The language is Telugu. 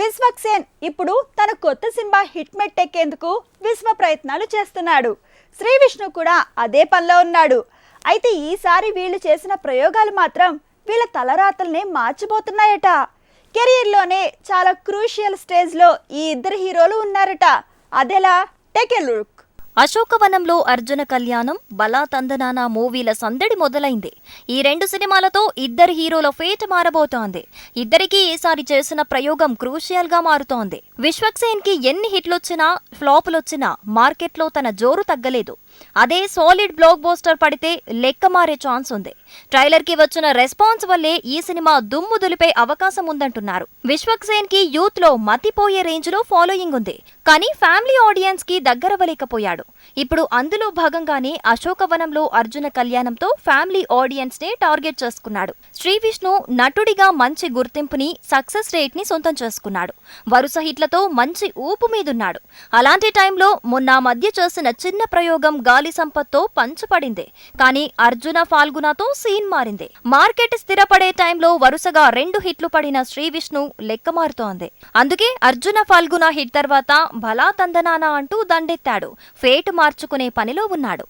విశ్వక్సేన్ ఇప్పుడు తన కొత్త సినిమా హిట్ మెట్టెక్కేందుకు విశ్వ ప్రయత్నాలు చేస్తున్నాడు. శ్రీ విష్ణు కూడా అదే పనిలో ఉన్నాడు. అయితే ఈసారి వీళ్ళు చేసిన ప్రయోగాలు మాత్రం వీళ్ళ తలరాతల్ని మార్చిపోతున్నాయట. కెరీర్లోనే చాలా క్రూషియల్ స్టేజ్లో ఈ ఇద్దరు హీరోలు ఉన్నారట. అదెలా టెక్ లుక్. అశోకవనంలో అర్జున కళ్యాణం బలా తందనాన మూవీల సందడి మొదలైంది. ఈ రెండు సినిమాలతో ఇద్దరు హీరోల ఫేట్ మారబోతోంది. ఇద్దరికీ ఈసారి చేసిన ప్రయోగం క్రూషియల్గా మారుతోంది. విశ్వక్సేన్కి ఎన్ని హిట్లొచ్చినా ఫ్లాపులొచ్చినా మార్కెట్లో తన జోరు తగ్గలేదు. అదే సాలిడ్ బ్లాక్ బోస్టర్ పడితే లెక్క మారే ఛాన్స్ ఉంది. ట్రైలర్కి వచ్చిన రెస్పాన్స్ వల్లే ఈ సినిమా దుమ్ము దులిపే అవకాశం ఉందంటున్నారు. విశ్వక్సేన్కి యూత్లో మతిపోయే రేంజ్లో ఫాలోయింగ్ ఉంది. కానీ ఫ్యామిలీ ఆడియన్స్కి దగ్గరవలేకపోయాడు ఇప్పుడు అందులో భాగంగానే అశోకవనంలో అర్జున కళ్యాణంతో ఫ్యామిలీ ఆడియన్స్ నే టార్గెట్ చేసుకున్నాడు. శ్రీ విష్ణు నటుడిగా మంచి గుర్తింపుని సక్సెస్ రేట్ని సొంతం చేసుకున్నాడు. వరుస హిట్లతో మంచి ఊపు మీదున్నాడు. అలా ఇలాంటి టైంలో మొన్న మధ్య చేసిన చిన్న ప్రయోగం గాలి సంపత్తో పంచుపడింది. కానీ అర్జున ఫాల్గునతో సీన్ మారింది. మార్కెట్ స్థిరపడే టైంలో వరుసగా రెండు హిట్లు పడిన శ్రీ విష్ణు లెక్క మారుతోంది. అందుకే అర్జున ఫాల్గున హిట్ తర్వాత భలా తందనానా అంటూ దండెత్తాడు. ఫేట్ మార్చుకునే పనిలో ఉన్నాడు.